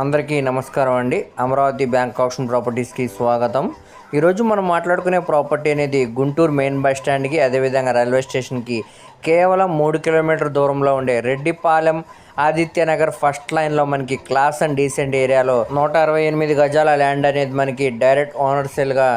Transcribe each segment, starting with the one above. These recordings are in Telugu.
అందరికీ నమస్కారం అండి. అమరావతి బ్యాంక్ ఆప్షన్ ప్రాపర్టీస్కి స్వాగతం. ఈరోజు మనం మాట్లాడుకునే ప్రాపర్టీ అనేది గుంటూరు మెయిన్ బస్ స్టాండ్కి అదేవిధంగా రైల్వే స్టేషన్కి కేవలం మూడు కిలోమీటర్ దూరంలో ఉండే రెడ్డిపాలెం ఆదిత్యనగర్ ఫస్ట్ లైన్లో మనకి క్లాస్ అండ్ డీసెంట్ ఏరియాలో నూట అరవై ఎనిమిది గజాల ల్యాండ్ అనేది మనకి డైరెక్ట్ ఓనర్ సేల్గా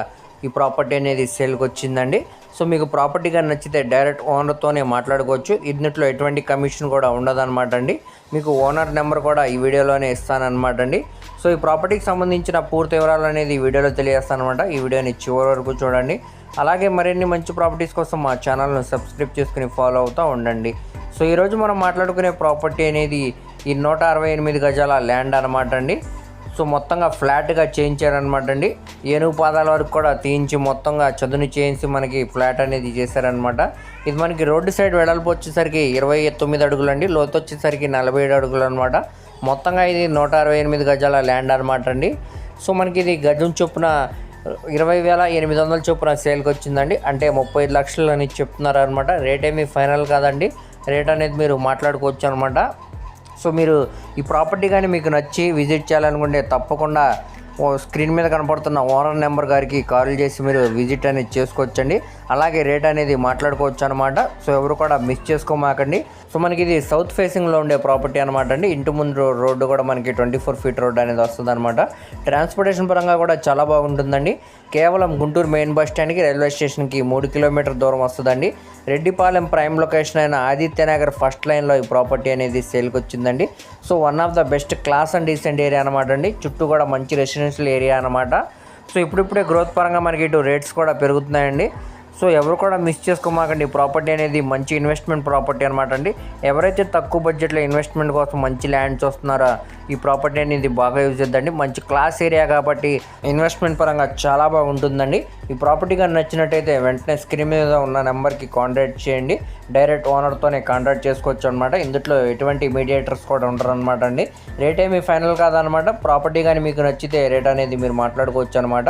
ఈ ప్రాపర్టీ అనేది సేల్కి వచ్చిందండి సో మీకు ప్రాపర్టీ కానీ నచ్చితే డైరెక్ట్ ఓనర్తోనే మాట్లాడుకోవచ్చు. ఇందులో ఎటువంటి కమిషన్ కూడా ఉండదన్నమాట అండి. మీకు ఓనర్ నెంబర్ కూడా ఈ వీడియోలోనే ఇస్తానన్నమాట అండి సో ఈ ప్రాపర్టీకి సంబంధించిన పూర్తి వివరాలు అనేది ఈ వీడియోలో తెలియజేస్తానమాట ఈ వీడియోని చివరి వరకు చూడండి. అలాగే మరిన్ని మంచి ప్రాపర్టీస్ కోసం మా ఛానల్ను సబ్స్క్రైబ్ చేసుకుని ఫాలో అవుతూ ఉండండి. సో ఈరోజు మనం మాట్లాడుకునే ప్రాపర్టీ అనేది ఈ నూట అరవై ఎనిమిది గజాల ల్యాండ్ అనమాట అండి. సో మొత్తంగా ఫ్లాట్గా చేయించారనమాట అండి. ఏనుగు పాదాల వరకు కూడా తీయించి మొత్తంగా చదును చేయించి మనకి ఫ్లాట్ అనేది చేశారనమాట ఇది మనకి రోడ్డు సైడ్ వెడల్పు వచ్చేసరికి ఇరవై తొమ్మిది అడుగులు అండి లోతు వచ్చేసరికి నలభై ఏడు అడుగులు అనమాట మొత్తంగా ఇది నూట అరవై ఎనిమిది గజాల ల్యాండ్ అనమాట అండి. సో మనకి ఇది గజం చొప్పున ఇరవై వేల ఎనిమిది వందల చొప్పున సేల్కి వచ్చిందండి. అంటే ముప్పై ఐదు లక్షలు అని చెప్తున్నారు అనమాట రేట్ ఏమీ ఫైనల్ కాదండి. రేట్ అనేది మీరు మాట్లాడుకోవచ్చు అనమాట సో మీరు ఈ ప్రాపర్టీ కానీ మీకు నచ్చి విజిట్ చేయాలనుకుంటే తప్పకుండా స్క్రీన్ మీద కనపడుతున్న ఓనర్ నెంబర్ గారికి కాల్ చేసి మీరు విజిట్ అనేది చేసుకోవచ్చండి. అలాగే రేట్ అనేది మాట్లాడుకోవచ్చు అనమాట సో ఎవరు కూడా మిస్ చేసుకోమాకండి. సో మనకి ఇది సౌత్ ఫేసింగ్లో ఉండే ప్రాపర్టీ అనమాట అండి. ఇంటి ముందు రోడ్డు కూడా మనకి ట్వంటీ ఫోర్ ఫీట్ రోడ్ అనేది వస్తుంది అనమాట ట్రాన్స్పోర్టేషన్ పరంగా కూడా చాలా బాగుంటుందండి. కేవలం గుంటూరు మెయిన్ బస్ స్టాండ్కి రైల్వే స్టేషన్కి మూడు కిలోమీటర్ దూరం వస్తుందండి. రెడ్డిపాలెం ప్రైమ్ లొకేషన్ అయిన ఆదిత్యనగర్ ఫస్ట్ లైన్లో ఈ ప్రాపర్టీ అనేది సేల్కి వచ్చిందండి. So one of the best class and decent area అనమాట అండి. చుట్టూ కూడా మంచి రెసిడెన్షియల్ ఏరియా అనమాట సో ఇప్పుడిప్పుడే గ్రోత్ పరంగా మనకి ఇటు రేట్స్ కూడా పెరుగుతున్నాయండి. సో ఎవరు కూడా మిస్ చేసుకోమాకండి. ప్రాపర్టీ అనేది మంచి ఇన్వెస్ట్మెంట్ ప్రాపర్టీ అనమాట అండి. ఎవరైతే తక్కువ బడ్జెట్లో ఇన్వెస్ట్మెంట్ కోసం మంచి ల్యాండ్స్ వస్తున్నారో ఈ ప్రాపర్టీ అనేది బాగా యూజ్ చేద్దండి. మంచి క్లాస్ ఏరియా కాబట్టి ఇన్వెస్ట్మెంట్ పరంగా చాలా బాగుంటుందండి ఈ ప్రాపర్టీ కానీ నచ్చినట్టయితే వెంటనే స్క్రీన్ మీద ఉన్న నెంబర్కి కాంటాక్ట్ చేయండి. డైరెక్ట్ ఓనర్తోనే కాంటాక్ట్ చేసుకోవచ్చు అనమాట ఇందులో ఎటువంటి మీడియేటర్స్ కూడా ఉండరు అనమాట అండి. రేట్ ఏమి ఫైనల్ కాదనమాట ప్రాపర్టీ కానీ మీకు నచ్చితే రేట్ అనేది మీరు మాట్లాడుకోవచ్చు అనమాట